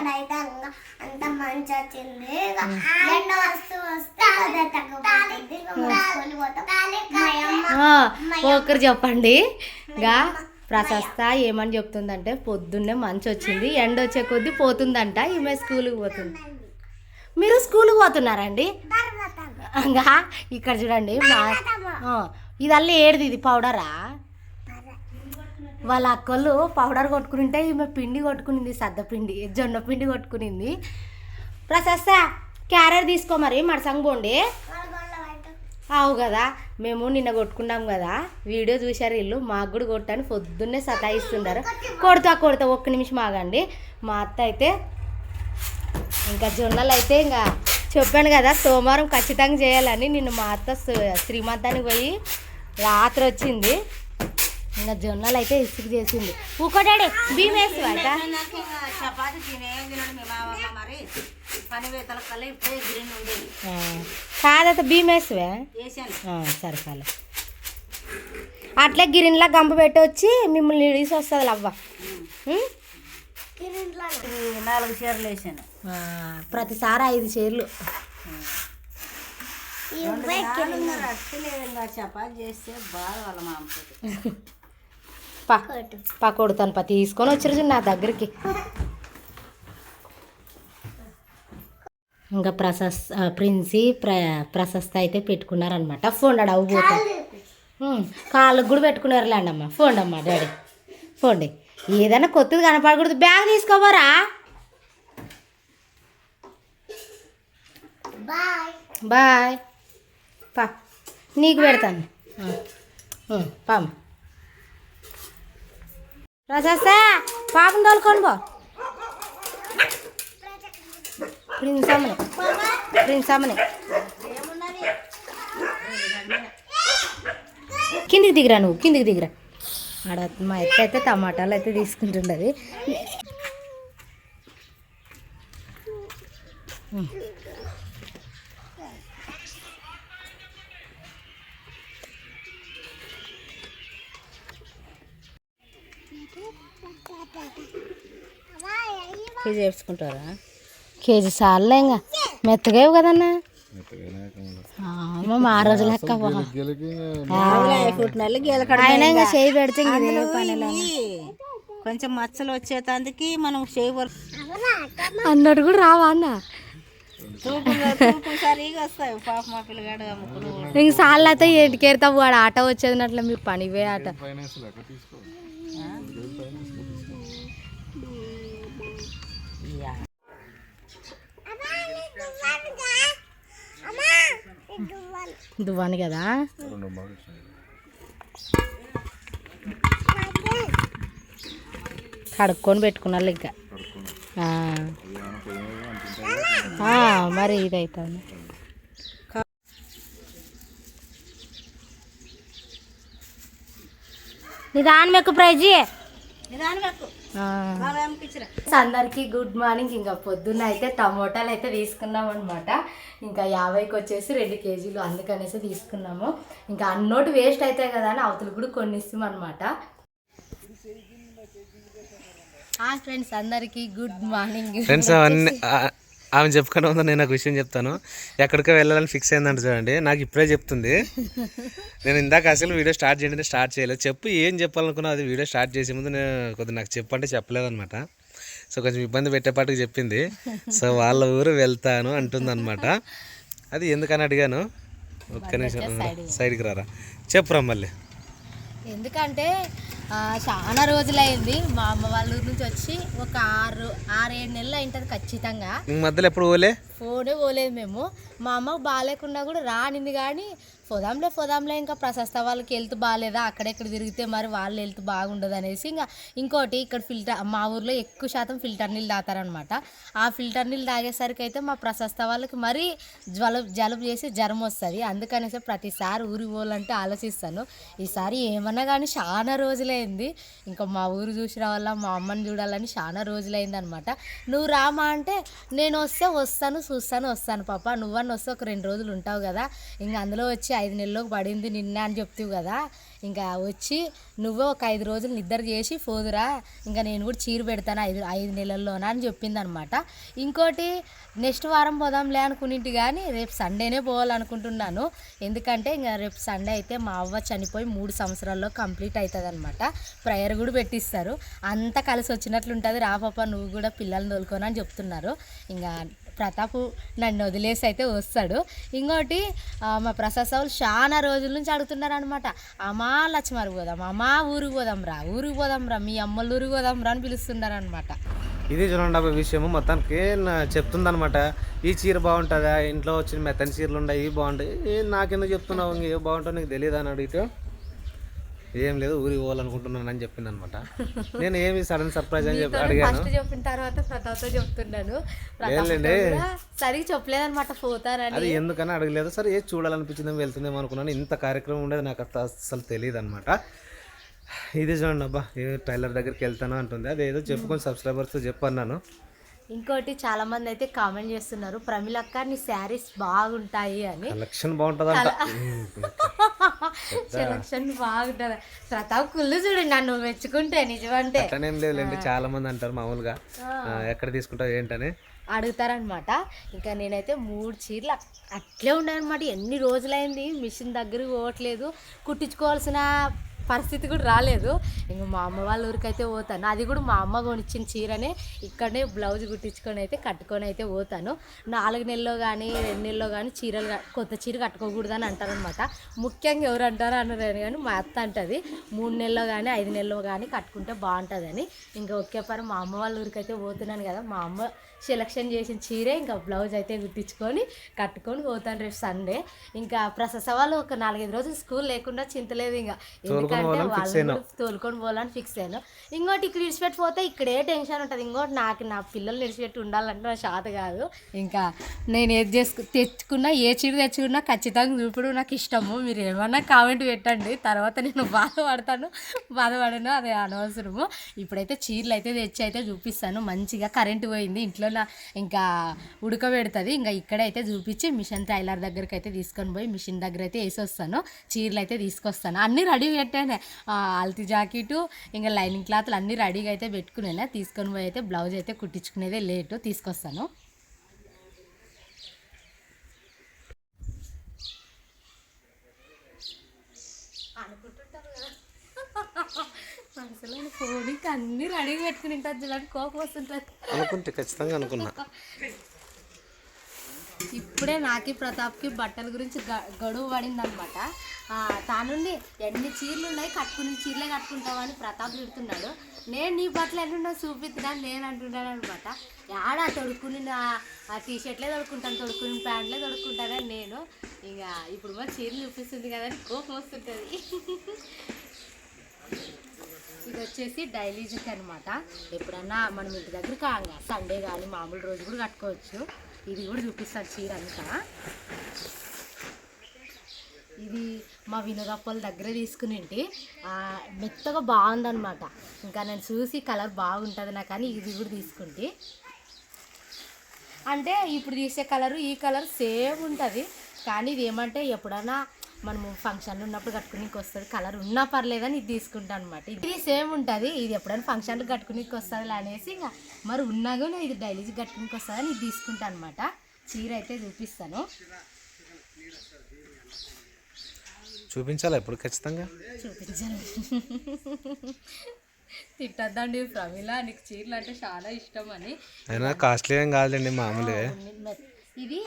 ఇక్కడైతే అంత మంచి వచ్చింది. వస్తూ అదే తగ్గిపోతుంది ఒకరు చెప్పండి. గా ప్రశస్త ఏమని చెప్తుందంటే పొద్దున్నే మంచి వచ్చింది ఎండ వచ్చే కొద్దీ పోతుందంట ఈమె స్కూల్కి పోతుంది. మీరు స్కూల్కి పోతున్నారండి? ఇక్కడ చూడండి మా ఆ, ఇదల్లా ఏడిది ఇది పౌడరా? వాళ్ళ అక్కలు పౌడర్ కొట్టుకుంటే ఈమె పిండి కొట్టుకునింది సద్ద పిండి జొన్న పిండి కొట్టుకునింది. ప్రశస్త క్యారెట్ తీసుకో మరి మడసంగ పోండి. అవు కదా మేము నిన్న కొట్టుకున్నాం కదా వీడియో చూశారు వీళ్ళు మాకు కూడా కొట్టని పొద్దున్నే సతాయిస్తున్నారు. కొడతా కొడతా ఒక్క నిమిషం ఆగండి. మా అత్త అయితే ఇంకా జొన్నలు అయితే ఇంకా చెప్పాను కదా సోమవారం ఖచ్చితంగా చేయాలని. నిన్ను మా అత్త శ్రీమంతానికి పోయి రాత్రి వచ్చింది. ఇంకా జొన్నలు అయితే ఇసుకు చేసింది. ఊకోడాడి బియ్యం వేసి చపాతి తినే తినడు మీ మామమ్మ మరి పని వేతల కల్లా ఇప్పుడే గ్రీన్ ఉండేది కాదత బియ్యం వేసివే సరే సరే. అట్లే గిరిన్లా గంప పెట్టి వచ్చి మిమ్మల్ని ఇడిసి వస్తుంది అవ్వ నాలుగు చీరలు వేసాను. ఆ, ప్రతిసారి ఐదు చీరలు. చపాతి చేస్తే బాగా వాళ్ళ మామతో పా. పా కొడుతాను పా తీసుకొని వచ్చారు నా దగ్గరికి. ఇంకా ప్రశస్ ప్రిన్సి ప్ర ప్రశస్త అయితే పెట్టుకున్నారనమాట ఫోన్ అవ్వ పోతా. కాళ్ళకు కూడా పెట్టుకున్నారులేండి అమ్మ ఫోన్ అమ్మ డాడీ. ఫోండి ఏదైనా కొత్తది కనపడకూడదు. బ్యాగ్ తీసుకోపోరా బాయ్. బాయ్. పా నీకు పెడతాను. ఆ, ఉం, పాపం తోలుకొని పో. ప్రిన్స్ అమ్మని ప్రిన్స్ అమ్మని. కిందికి దిగిరా నువ్వు కిందికి దిగిరా. ఆడ మా ఎత్త అయితే టమాటాలు అయితే తీసుకుంటుండది. కేజీ వేసుకుంటారా? కేజీ సార్లే ఇంకా మెత్తగేవు కదన్నా? ఆ, రోజు లెక్క ఆయన ఇంకా. చేయి పెడితే ఇంక ఇదే పనిలా. కొంచెం మచ్చలు వచ్చేటానికి మనం చేయవలసి అన్నట్టు కూడా రావా అన్న? మా ఇంక సార్లు అయితే ఎటుకేరుతావు వాడు ఆట వచ్చేదినట్లు మీ పని పోయే ఆట దువ్వాని కదా. కడుక్కొని పెట్టుకున్నారు ఇంకా. మరి ఇదైతుంది. నిదానం ఎక్కువ ప్రైజీ అందరికి గుడ్ మార్నింగ్. ఇంకా పొద్దున్న అయితే టమోటాలు అయితే తీసుకున్నాం అనమాట ఇంకా యాభైకి వచ్చేసి రెండు కేజీలు అందుకనేసి తీసుకున్నాము. ఇంకా అన్నోటి వేస్ట్ అవుతాయి కదా అని అవతలు కూడా కొన్ని ఇస్తాం అనమాట ఫ్రెండ్స్ అందరికి గుడ్ మార్నింగ్. ఫ్రెండ్స్ అవన్నీ ఆమె చెప్పుకునే ఉందో నేను ఒక విషయం చెప్తాను. ఎక్కడికో వెళ్ళాలని ఫిక్స్ అయిందంట చూడండి. నాకు ఇప్పుడే చెప్తుంది. నేను ఇందాక అసలు వీడియో స్టార్ట్ చేయండి స్టార్ట్ చేయలేదు. చెప్పు ఏం చెప్పాలనుకున్నా అది వీడియో స్టార్ట్ చేసే ముందు నేను కొద్దిగా నాకు చెప్పంటే చెప్పలేదన్నమాట. సో కొంచెం ఇబ్బంది పెట్టేపాటికి చెప్పింది. సో వాళ్ళ ఊరు వెళ్తాను అంటుంది అనమాట అది ఎందుకని అడిగాను? ఒక్క నిమిషం సైడ్కి రారా. చెప్పురా మళ్ళీ. ఎందుకంటే చాలా రోజులైంది. మా అమ్మ వాళ్ళ ఊరు నుంచి వచ్చి ఒక ఆరు ఆరు ఏడు నెలలు అయింటది ఖచ్చితంగా. మధ్యలో ఎప్పుడు పోలే? ఫోనే పోలేదు మేము. మా అమ్మకు బాగాలేకుండా కూడా రానింది కానీ పోదాంలే పోదాంలే ఇంకా ప్రశస్త వాళ్ళకి హెల్త్ బాగాలేదా అక్కడెక్కడ తిరిగితే మరి వాళ్ళ హెల్త్ బాగుండదు అనేసి ఇంకా ఇంకోటి ఇక్కడ ఫిల్టర్ మా ఊర్లో ఎక్కువ శాతం ఫిల్టర్ నీళ్ళు తాతారనమాట ఆ ఫిల్టర్ నీళ్ళు తాగేసరికి అయితే మా ప్రశస్త వాళ్ళకి మరీ జ్వల జలుబు చేసి జ్వరం వస్తుంది. అందుకనేసి ప్రతిసారి ఊరికి పోవాలంటే ఆలోచిస్తాను. ఈసారి ఏమన్నా కానీ చాలా రోజులైంది. ఇంకా మా ఊరు చూసి రావాలా మా అమ్మని చూడాలని చాలా రోజులైంది అనమాట నువ్వు రామా అంటే నేను వస్తే వస్తాను చూస్తాను వస్తాను. పాప నువ్వన్న వస్తే ఒక రెండు రోజులు ఉంటావు కదా. ఇంకా అందులో వచ్చి ఐదు నెలలకు పడింది నిన్న అని చెప్తావు కదా. ఇంకా వచ్చి నువ్వే ఒక ఐదు రోజులు నిద్ర చేసి పోదురా. ఇంకా నేను కూడా చీర పెడతాను ఐదు ఐదు నెలల్లోనా అని చెప్పిందనమాట. ఇంకోటి నెక్స్ట్ వారం పోదాంలే అనుకునింటి కానీ రేపు సండేనే పోవాలనుకుంటున్నాను. ఎందుకంటే ఇంకా రేపు సండే అయితే మా అవ్వ చనిపోయి మూడు సంవత్సరాల్లో కంప్లీట్ అవుతుంది అనమాట ప్రేయర్ కూడా పెట్టిస్తారు. అంతా కలిసి వచ్చినట్లు ఉంటుంది రా పాప నువ్వు కూడా పిల్లల్ని తోలుకొని అని చెప్తున్నారు. ఇంకా ప్రతాప్ నన్ను వదిలేసి అయితే వస్తాడు. ఇంకోటి మా ప్రసాద్ సావులు చాలా రోజుల నుంచి అడుగుతున్నారు అనమాట అమ్మా లక్ష్మారు పోదాం అమ్మా ఊరికి పోదాం రా ఊరికి పోదాం రా మీ అమ్మలు ఊరికి పోదాం రా అని పిలుస్తున్నారు అనమాట ఇది చూడండి అబ్బాయి విషయము. మొత్తానికి చెప్తుందనమాట ఈ చీర బాగుంటుందా? ఇంట్లో వచ్చిన మెత్తని చీరలు ఉన్నాయి ఇవి బాగుంటాయి. నాకెందుకు చెప్తున్నావు? ఇంక ఏ నీకు తెలియదు అని అడిగితే. ఏం లేదు ఊరికి పోవాలనుకుంటున్నాను అని చెప్పింది అనమాట నేను ఏమి సడన్ సర్ప్రైజ్ అని చెప్పి అడిగాను. ఫస్ట్ చెప్పిన తర్వాత ప్రతాప్తో చెప్తున్నాను. కూడా సరిగ్గా చెప్పలేదన్నమాట పోతారని అది ఎందుకని అడగలేదు. సరే ఏది చూడాలనిపించిందేమో వెళ్తుందేమో అనుకున్నాను. ఇంత కార్యక్రమం ఉండేది నాకు అసలు అసలు తెలియదు అనమాట ఇది చూడండి అబ్బా ఏ టైలర్ దగ్గరికి వెళ్తాను అంటుంది. అది ఏదో చెప్పుకొని సబ్స్క్రైబర్స్తో చెప్పన్నాను ఇంకోటి చాలా మంది అయితే కామెంట్ చేస్తున్నారు ప్రమిళక్క నీ శారీస్ బాగుంటాయి అని. కలెక్షన్ బాగుంటుందంట. సెలక్షన్ బాగుంటుంది. ప్రతాప్ కుళ్ళు చూడండి నన్ను మెచ్చుకుంటే నిజమంటే. అట్లనేం లేదులేండి చాలా మంది అంటారు మామూలుగా. ఎక్కడ తీసుకుంటావు ఏంటని. అడుగుతారనమాట. ఇంకా నేనైతే మూడు చీరలు అట్- అట్లే ఉన్నాయన్నమాట. ఎన్ని రోజులైంది మిషన్ దగ్గరికి పోవట్లేదు. కుట్టించుకోవాల్సిన పరిస్థితి కూడా రాలేదు. ఇంక మా అమ్మ వాళ్ళ ఊరికైతే పోతాను. అది కూడా మా అమ్మ కొనిచ్చిన చీరనే ఇక్కడనే బ్లౌజ్ కుట్టించుకొని అయితే కట్టుకొని అయితే పోతాను. నాలుగు నెలల్లో కానీ రెండు నెలల్లో కానీ చీరలు కొత్త చీర కట్టుకోకూడదు అని అంటారనమాట ముఖ్యంగా ఎవరు అంటారో అన్నారు కానీ మా అత్త అంటది. మూడు నెలల్లో కానీ ఐదు నెలల్లో కానీ కట్టుకుంటే బాగుంటుందని. ఇంకా ఒకే పని మా అమ్మ వాళ్ళ ఊరికైతే పోతున్నాను కదా. మా అమ్మ సెలక్షన్ చేసిన చీరే ఇంకా బ్లౌజ్ అయితే కుట్టించుకొని కట్టుకొని పోతాను రేపు సండే ఇంకా ప్రసస వాళ్ళు ఒక నాలుగైదు రోజులు స్కూల్ లేకుండా చింతలేదు ఇంకా. ఎందుకంటే వాళ్ళు తోలుకొని పోవాలని ఫిక్స్ అయ్యాను ఇంకోటి ఇక్కడ విడిచిపెట్టి పోతే ఇక్కడే టెన్షన్ ఉంటుంది. ఇంకోటి నాకు నా పిల్లలు విడిచిపెట్టి ఉండాలంటే నా శాత కాదు. ఇంకా నేను ఏది చేసుకు తెచ్చుకున్నా ఏ చీర తెచ్చుకున్నా ఖచ్చితంగా చూపడం నాకు ఇష్టము. మీరు ఏమన్నా కామెంట్ పెట్టండి. తర్వాత నేను బాధపడతాను. బాధపడను. అదే అనవసరము. ఇప్పుడైతే చీరలు అయితే తెచ్చి అయితే చూపిస్తాను. మంచిగా కరెంటు పోయింది. ఇంట్లో నా ఇంకా ఉడకబెడుతుంది. ఇంకా ఇక్కడైతే చూపించి మిషన్ టైలర్ దగ్గరికి అయితే తీసుకొని పోయి మిషన్ దగ్గర అయితే వేసి వస్తాను చీరలు అయితే తీసుకొస్తాను. అన్నీ రెడీ పెట్టాను. ఆల్తి జాకెట్ ఇంకా లైనింగ్ క్లాత్లు అన్నీ రెడీగా అయితే పెట్టుకునేలా తీసుకొని పోయి అయితే బ్లౌజ్ అయితే కుట్టించుకునేదే లేటు తీసుకొస్తాను అనుకుంటుంటారు కదా ఫోన్కి అన్నీ రెడీగా పెట్టుకుని ఉంటుంది చూడండి కోపం వస్తుంటుంది. అనుకుంటే ఖచ్చితంగా అనుకున్నా. ఇప్పుడే నాకి ప్రతాప్కి బట్టల గురించి గ- గడువు పడింది అనమాట తానుండి ఎన్ని చీరలు ఉన్నాయి కట్టుకుని చీరలే కట్టుకుంటావు అని ప్రతాప్ తిడుతున్నాడు. నేను నీ బట్టలు ఎన్ని ఉన్నాయో చూపిస్తున్నాను నేను అంటున్నాను అనమాట ఆడ తొడుక్కుని నా ఆ టీ షర్ట్లే తొడుక్కుంటాను తొడుక్కుని ప్యాంట్లే తొడుక్కుంటానని నేను. ఇక ఇప్పుడు మా చీరలు చూపిస్తుంది కదా అని కోపం వస్తుంటుంది. ఇది వచ్చేసి డైలీ జుక్ అనమాట ఎప్పుడన్నా మనం ఇంటి దగ్గర కాగా సండే కానీ మామూలు రోజు కూడా కట్టుకోవచ్చు. ఇది కూడా చూపిస్తాను చీర అంతా. ఇది మా వినోదప్పల దగ్గర తీసుకునింటి మెత్తగా బాగుందనమాట ఇంకా నేను చూసి కలర్ బాగుంటుంది నాకు కానీ ఇది కూడా తీసుకుంటే. అంటే ఇప్పుడు తీసే కలరు ఈ కలర్ సేమ్ ఉంటుంది. కానీ ఇది ఏమంటే ఎప్పుడన్నా మనము ఫంక్షన్లు ఉన్నప్పుడు కట్టుకునికి వస్తుంది. కలర్ ఉన్నా పర్లేదని ఇది తీసుకుంటాను అనమాట ఇది సేమ్ ఉంటుంది. ఇది ఎప్పుడైనా ఫంక్షన్లు కట్టుకునికి వస్తుంది అనేసి ఇంకా మరి ఉన్నా కూడా ఇది డైలీస్ కట్టుకునికి వస్తుందని ఇది తీసుకుంటాను అనమాట చీర అయితే చూపిస్తాను. చూపించాలా ఇప్పుడు ఖచ్చితంగా? చూపించాను తిట్టద్దండి ప్రమిళ నీకు చీరలు అంటే చాలా ఇష్టం అని. అయినా కాస్ట్లీ ఏం కాదులేండి మామూలే ఇది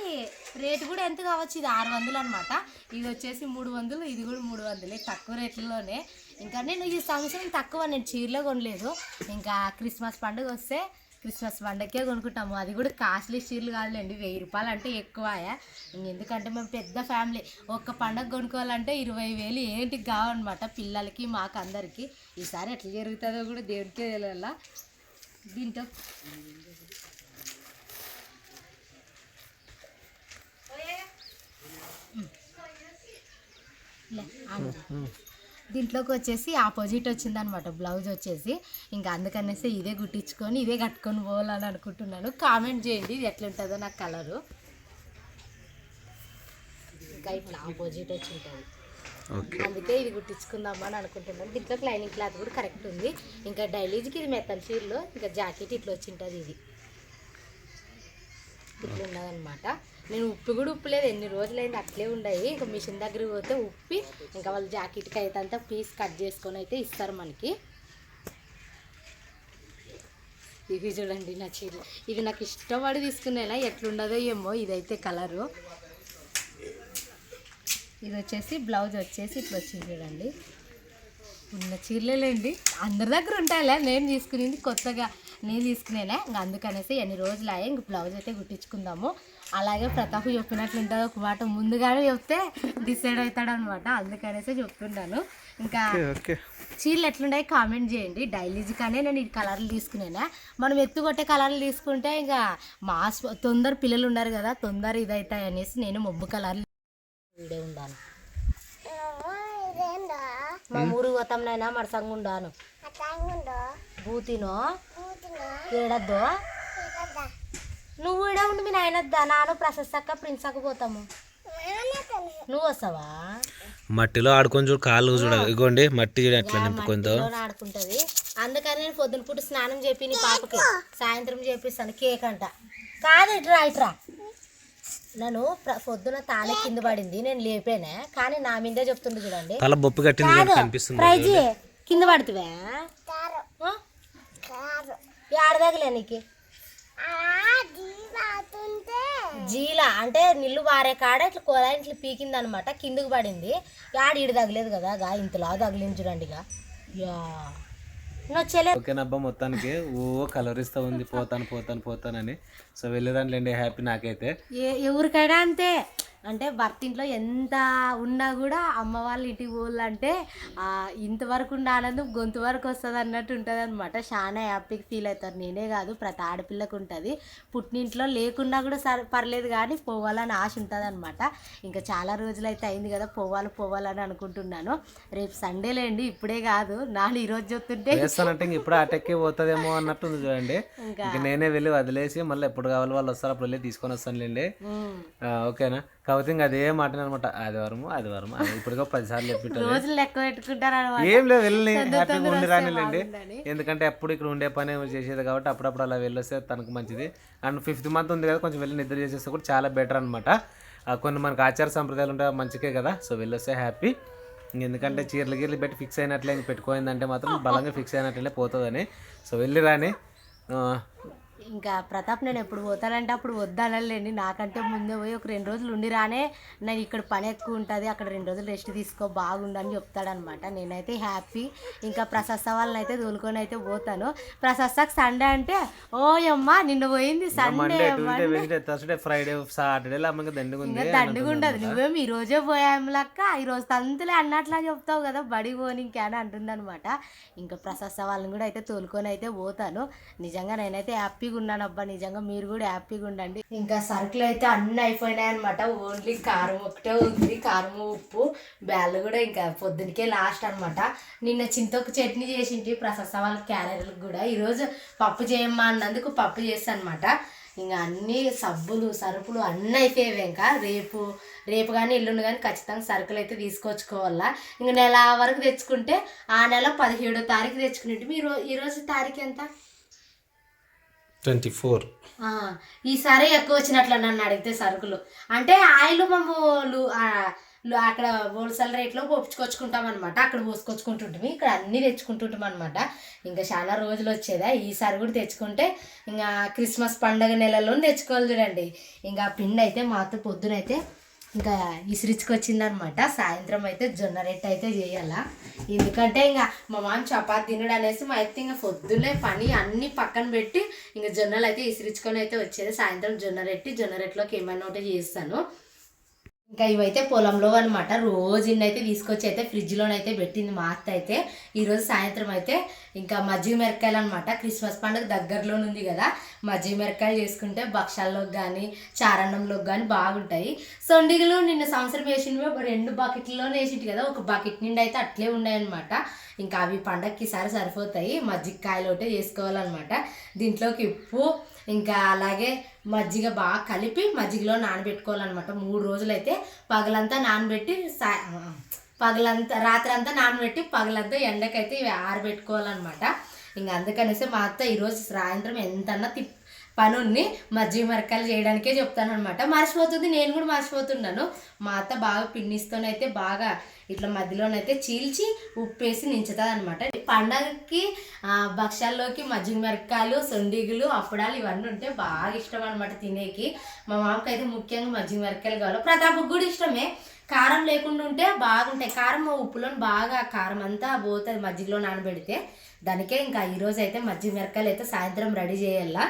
రేటు కూడా ఎంత కావచ్చు? ఇది ఆరు వందలు అనమాట ఇది వచ్చేసి మూడు వందలు ఇది కూడా మూడు వందలే. తక్కువ రేట్లలోనే. ఇంకా నేను ఈ సంవత్సరం తక్కువ నేను చీరలో కొనలేదు. ఇంకా క్రిస్మస్ పండుగ వస్తే క్రిస్మస్ పండగకే కొనుక్కుంటాము. అది కూడా కాస్ట్లీ చీరలు కాదులేండి. వెయ్యి రూపాయలు అంటే ఎక్కువ ఎందుకంటే మేము పెద్ద ఫ్యామిలీ. ఒక్క పండగ కొనుక్కోవాలంటే ఇరవై వేలు ఏంటికి కావన్నమాట పిల్లలకి మాకు అందరికీ ఈసారి ఎట్లా జరుగుతుందో కూడా దేవుడికే తెలియాల? దీంట్లో దీంట్లోకి వచ్చేసి ఆపోజిట్ వచ్చింది అనమాట బ్లౌజ్ వచ్చేసి. ఇంకా అందుకనేసి ఇదే కుట్టించుకొని ఇదే కట్టుకొని పోవాలని అనుకుంటున్నాను. కామెంట్ చేయండి ఇది ఎట్లుంటుందో నాకు కలరు. ఇంకా ఇట్లా ఆపోజిట్ వచ్చి ఉంటుంది ఓకే. అందుకే ఇది కుట్టించుకుందామా అని అనుకుంటున్నాను. దీంట్లో లైనింగ్ క్లాత్ కూడా కరెక్ట్ ఉంది. ఇంకా డైలీజ్కి ఇది మెత్తన్ చీరలో ఇంకా జాకెట్ ఇట్లా వచ్చింటుంది ఇది. ఇట్లా ఉన్నదన్నమాట నేను ఉప్పు కూడా ఉప్పు లేదు ఎన్ని రోజులైంది అట్లే ఉండయి. ఇంకా మిషన్ దగ్గరికి పోతే ఉప్పి ఇంకా వాళ్ళు జాకెట్కి అయితే అంతా పీస్ కట్ చేసుకొని అయితే ఇస్తారు మనకి. ఇవి చూడండి నా చీర. ఇది నాకు ఇష్టపడి తీసుకునేలా ఎట్లుండదో ఏమో ఇదైతే కలరు. ఇది వచ్చేసి బ్లౌజ్ వచ్చేసి ఇట్లా వచ్చింది చూడండి. ఉన్న చీరలేండి అందరి దగ్గర ఉంటాయిలే. నేను తీసుకునేది కొత్తగా. నేను తీసుకునేలే ఇంకా అందుకనేసి ఎన్ని రోజులు అయ్యా ఇంక బ్లౌజ్ అయితే కుట్టించుకుందాము. అలాగే ప్రతాప్ చెప్పినట్లు ఉంటుంది ఒక మాట ముందుగానే చెప్తే డిసైడ్ అవుతాడు అనమాట అందుకనేసి చెప్తుంటాను. ఇంకా ఓకే చీరలు ఎట్లున్నాయి కామెంట్ చేయండి. డైలీజ్ కానీ నేను ఈ కలర్లు తీసుకునేనా? మనం ఎత్తుకొట్టే కలర్లు తీసుకుంటే ఇంకా మాస్ తొందర పిల్లలు ఉన్నారు కదా తొందర ఇదవుతాయి అనేసి నేను మొబ్బు కలర్లు వీడే ఉండాను. మా ఊరు పోతాం నైనా మరసంగా ఉండాను బూతినో? ఏడద్దో? నువ్వు ఈడ ఉండి మీ నాయనద్దా నాను ప్రశస్తక్క అక్క ప్రిన్స్ అక్క పోతాము. నువ్వు వస్తావా? మట్టిలో ఆడుకొని చూడు కాళ్ళు చూడ ఇగోండి మట్టి చూడ ఎట్లా నింపుకుందో. ఆడుకుంటది. అందుకని నేను పొద్దున పూట స్నానం చెప్పి నీ పాపకి సాయంత్రం చేపిస్తాను కేక్ అంట. కాదు ఇట్రా ఇట్రా నన్ను పొద్దున తాళే కింద పడింది నేను లేపానే కానీ నా మీదే చెప్తుండే చూడండి. తల బొప్పి కట్టింది కనిపిస్తుంది ప్రైజీ కింద పడుతువే? ఆడదగలే నీకు. జీల అంటే నిల్లు వారే కాడ ఇట్లా కొల ఇట్లా పీకింది అనమాట కిందకు పడింది. యాడ ఈడు తగలేదు కదా గా ఇంతలా తగిలింది చూడండి ఇక. యా. ఓకేనబ్బా మొత్తానికి ఓ కలరిస్తా ఉంది పోతాను పోతాను పోతానని. సో వెళ్ళేదాంట్లేండి హ్యాపీ నాకైతే. ఏ ఎవరికైనా అంతే. అంటే భర్త ఇంట్లో ఎంత ఉన్నా కూడా అమ్మ వాళ్ళ ఇంటికి పోవాలంటే ఆ, ఇంతవరకు ఉన్న ఆనందం గొంతు వరకు వస్తుంది అన్నట్టు ఉంటుంది అనమాట చాలా హ్యాపీగా ఫీల్ అవుతారు. నేనే కాదు ప్రతి ఆడపిల్లకు ఉంటుంది. పుట్టినింట్లో లేకున్నా కూడా సరే పర్లేదు కానీ పోవాలని ఆశ ఉంటుంది అనమాట ఇంకా చాలా రోజులు అయితే అయింది కదా పోవాలి పోవాలని అనుకుంటున్నాను. రేపు సండేలేండి ఇప్పుడే కాదు. నాన్న ఈరోజు ఇంక ఇప్పుడు అటెక్కి పోతుందేమో అన్నట్టు ఉంది చూడండి. ఇంకా నేనే వెళ్ళి వదిలేసి మళ్ళీ ఎప్పుడు కావాలి వాళ్ళు వస్తారు అప్పుడు వెళ్ళి తీసుకొని వస్తానులేండి. ఓకేనా? కాకపోతే ఇంకా అదే మాట అనమాట ఆదివారము ఆదివారం అది ఇప్పటికో పదిసార్లు అనమాట ఏం లేదు వెళ్ళి హ్యాపీగా ఉండి రానిలేండి. ఎందుకంటే ఎప్పుడు ఇక్కడ ఉండే పని చేసేది కాబట్టి అప్పుడప్పుడు అలా వెళ్ళొస్తే తనకు మంచిది. అండ్ ఫిఫ్త్ మంత్ ఉంది కదా కొంచెం వెళ్ళి నిద్ర చేసేస్తే కూడా చాలా బెటర్ అనమాట కొన్ని మనకు ఆచార సంప్రదాయాలు ఉంటాయి మంచికే కదా. సో వెళ్ళొస్తే హ్యాపీ. ఎందుకంటే చీరలు గీరలు పెట్టి ఫిక్స్ అయినట్లే ఇంక పెట్టుకోయిందంటే మాత్రం బలంగా ఫిక్స్ అయినట్లే పోతుందని. సో వెళ్ళి రాని. ఇంకా ప్రతాప్ నేను ఎప్పుడు పోతానంటే అప్పుడు వద్దనలేండి. నాకంటే ముందే పోయి ఒక రెండు రోజులు ఉండి రానే నేను ఇక్కడ పని ఎక్కువ ఉంటుంది అక్కడ రెండు రోజులు రెస్ట్ తీసుకో బాగుండని చెప్తాడనమాట. నేనైతే హ్యాపీ ఇంకా ప్రశస్త వాళ్ళని అయితే తోలుకొని అయితే పోతాను. ప్రశస్తకు సండే అంటే ఓ అమ్మ నిన్న పోయింది సండే థర్స్డే ఫ్రైడే సాటర్డే అమ్మకి దండుగా ఉంది ఇంకా దండుగా ఉండదు నువ్వేం ఈ రోజే పోయాము లక్క ఈ రోజు తంతులే అన్నట్లా చెప్తావు కదా బడి పోని ఇంకా అని అంటుందన్నమాట. ఇంకా ప్రశస్త వాళ్ళని కూడా అయితే తోలుకొని అయితే పోతాను. నిజంగా నేనైతే హ్యాపీగా ఉన్నాను అబ్బా నిజంగా మీరు కూడా హ్యాపీగా ఉండండి. ఇంకా సరుకులు అయితే అన్ని అయిపోయినాయి అనమాట ఓన్లీ కారం ఒకటే ఉంది కారం ఉప్పు బ్యాళ్ళు కూడా ఇంకా పొద్దునకే లాస్ట్ అనమాట నిన్న చింతొక్క చట్నీ చేసింటి ప్రసస్త వాళ్ళ క్యారెట్లకు కూడా. ఈరోజు పప్పు చేయమ్మా అన్నందుకు పప్పు చేస్తాను అనమాట ఇంకా అన్ని సబ్బులు సరుకులు అన్నీ అయిపోయాయి ఇంకా. రేపు రేపు కానీ ఎల్లుండి కానీ ఖచ్చితంగా సరుకులు అయితే తీసుకొచ్చుకోవాలా. ఇంకా నెల వరకు తెచ్చుకుంటే ఆ నెల పదిహేడో తారీఖు తెచ్చుకునేట్టు మీరు ఈరోజు తారీఖు ఎంత? Twenty four. ఈసారి ఎక్కువ వచ్చినట్లు నన్ను అడిగితే సరుకులు. అంటే ఆయిల్ మేము అక్కడ హోల్సేల్ రేట్లో పోపుకొచ్చుకుంటాం అనమాట అక్కడ పోసుకొచ్చుకుంటుంటాం ఇక్కడ అన్నీ తెచ్చుకుంటుంటాం అనమాట ఇంకా చాలా రోజులు వచ్చేదా ఈసారి కూడా తెచ్చుకుంటే ఇంకా క్రిస్మస్ పండగ నెలలో తెచ్చుకోవాలి చూడండి. ఇంకా పిండి అయితే మాతో పొద్దునైతే ఇంకా ఇసిరిచుకొచ్చిందనమాట సాయంత్రం అయితే జొన్న రొట్టె అయితే చేయాలా. ఎందుకంటే ఇంకా మా మామ చపాతి తినడు అనేసి మా అయితే ఇంకా పొద్దున్నే పని అన్ని పక్కన పెట్టి ఇంకా జొన్నలు అయితే ఇసిరించుకొని అయితే వచ్చేది. సాయంత్రం జొన్న రొట్టి జొన్న రొట్టెలోకి ఏమైనా ఒకటి చేస్తాను. ఇంకా ఇవైతే పొలంలో అనమాట రోజు ఇన్నైతే తీసుకొచ్చి అయితే ఫ్రిడ్జ్లోనైతే పెట్టింది మా అత్త అయితే. ఈరోజు సాయంత్రం అయితే ఇంకా మజ్జిగ మిరకాయలు అనమాట క్రిస్మస్ పండుగ దగ్గరలో ఉంది కదా. మజ్జిగ మిరకాయలు చేసుకుంటే భక్షాల్లోకి కానీ చారణంలోకి కానీ బాగుంటాయి. సొండిగలు నిన్న సంవత్సరం వేసినవి ఒక రెండు బకెట్లోనే వేసింటి కదా. ఒక బకెట్ నిండి అయితే అట్లే ఉన్నాయన్నమాట. ఇంకా అవి పండగకి ఈసారి సరిపోతాయి. మజ్జిగ కాయలు ఒకటే చేసుకోవాలన్నమాట. దీంట్లోకి ఉప్పు ఇంకా అలాగే మజ్జిగ బాగా కలిపి మజ్జిగలో నానబెట్టుకోవాలన్నమాట. మూడు రోజులైతే పగలంతా నానబెట్టి సా పగలంతా రాత్రి అంతా నానబెట్టి పగలంతా ఎండకైతే ఇవి ఆరబెట్టుకోవాలన్నమాట. ఇంకా అందుకనేసి మా అత్త ఈరోజు సాయంత్రం ఎంతన్నా తిప్ పనుల్ని మజ్జిగ మరకాలు చేయడానికే చెప్తాను అనమాట మర్చిపోతుంది నేను కూడా మర్చిపోతున్నాను. మా అత్త బాగా పిన్నిస్తోనైతే బాగా ఇట్లా మధ్యలోనైతే చీల్చి ఉప్పేసి నించుతుంది అనమాట పండగకి భక్ష్యాల్లోకి మజ్జిగ మిరకాయలు సొండిగులు అప్పడాలు ఇవన్నీ ఉంటే బాగా ఇష్టం అనమాట తినేకి. మా మామకి అయితే ముఖ్యంగా మజ్జిగ మిరకాయలు కావాలి. ప్రతాప్కి కూడా ఇష్టమే. కారం లేకుండా ఉంటే బాగుంటాయి. కారం ఉప్పులో బాగా కారం అంతా పోతుంది మజ్జిగలో నానబెడితే. దానికే ఇంకా ఈరోజు అయితే మజ్జిగ మిరకాయలు అయితే సాయంత్రం రెడీ చేయాలా.